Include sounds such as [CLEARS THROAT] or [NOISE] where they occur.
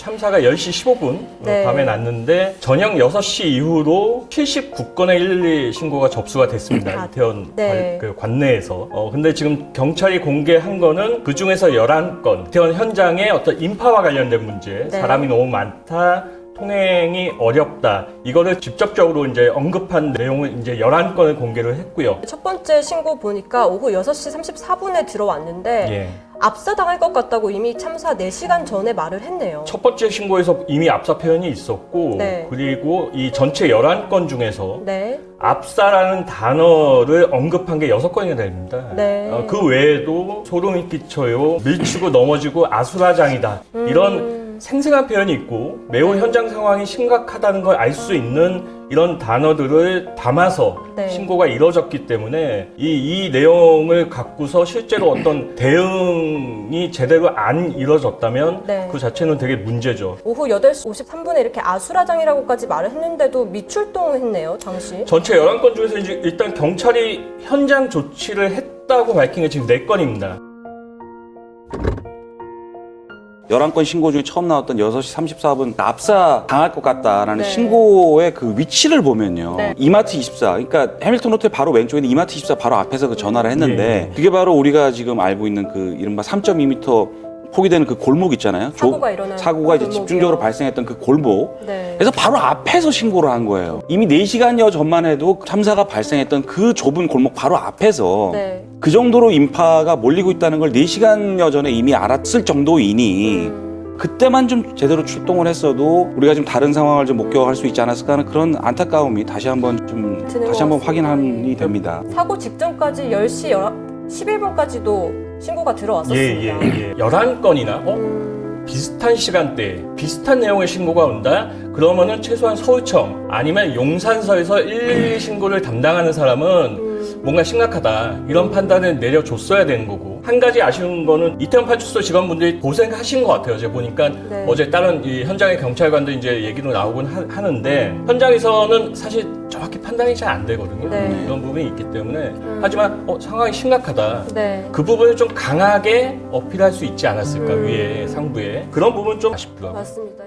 참사가 10시 15분 네. 밤에 났는데 저녁 6시 이후로 79건의 112 신고가 접수가 됐습니다. 아, 이태원 네. 관, 그 관내에서. 어, 근데 지금 경찰이 공개한 거는 그 중에서 11건 이태원 현장의 어떤 인파와 관련된 문제, 네. 사람이 너무 많다. 통행이 어렵다. 이거를 직접적으로 이제 언급한 내용을 이제 11건을 공개를 했고요. 첫 번째 신고 보니까 오후 6시 34분에 들어왔는데 예. 압사당할 것 같다고 이미 참사 4시간 전에 말을 했네요. 첫 번째 신고에서 이미 압사 표현이 있었고 네. 그리고 이 전체 11건 중에서 네. 압사라는 단어를 언급한 게 여섯 건이나 됩니다. 네. 어, 그 외에도 소름이 끼쳐요, 밀치고 넘어지고 아수라장이다. 음. 이런 생생한 표현이 있고 매우 현장 상황이 심각하다는 걸 알 수 있는 이런 단어들을 담아서 네. 신고가 이루어졌기 때문에 이, 이 내용을 갖고서 실제로 어떤 [CLEARS THROAT] 대응이 제대로 안 이루어졌다면 네. 그 자체는 되게 문제죠. 오후 8시 53분에 이렇게 아수라장이라고까지 말을 했는데도 미출동했네요, 당시. 전체 11건 중에서 이제 일단 경찰이 현장 조치를 했다고 밝힌 게 지금 4건입니다. 11건 신고 중에 처음 나왔던 6시 34분 압사 당할 것 같다라는 네. 신고의 그 위치를 보면요. 네. 이마트 24. 그러니까 해밀턴 호텔 바로 왼쪽에 있는 이마트 24 바로 앞에서 그 전화를 했는데 예, 그게 바로 우리가 지금 알고 있는 그 이른바 3.2m 포기되는 그 골목 있잖아요. 조- 사고가 일어난 사고가 이제 골목이요. 집중적으로 발생했던 그 골목. 네. 그래서 바로 앞에서 신고를 한 거예요. 이미 4시간여 전만 해도 참사가 발생했던 그 좁은 골목 바로 앞에서 네. 그 정도로 인파가 몰리고 있다는 걸 4시간여 전에 이미 알았을 정도이니 음, 그때만 좀 제대로 출동을 했어도 우리가 좀 다른 상황을 좀 목격할 수 있지 않았을까 하는 그런 안타까움이 다시 한번 좀 드는 다시 것 한번 같습니다. 확인이 예. 됩니다. 사고 직전까지 10시 11분까지도 신고가 예, 들어왔었습니다. 예, 예. 11건이나, 어? 음, 비슷한 시간대에 비슷한 내용의 신고가 온다? 그러면은 최소한 서울청 아니면 용산서에서 112 신고를 담당하는 사람은 음, 뭔가 심각하다. 이런 판단을 내려줬어야 되는 거고. 한 가지 아쉬운 거는 이태원 파출소 직원분들이 고생하신 것 같아요. 제가 보니까 네. 어제 다른 이 현장의 경찰관도 이제 얘기로 나오곤 하, 는데 현장에서는 사실 정확히 판단이 잘 안 되거든요. 네. 이런 부분이 있기 때문에. 하지만 어, 상황이 심각하다. 네. 그 부분을 좀 강하게 어필할 수 있지 않았을까 음. 위에 상부에 그런 부분 좀 아쉽더라고요. 맞습니다.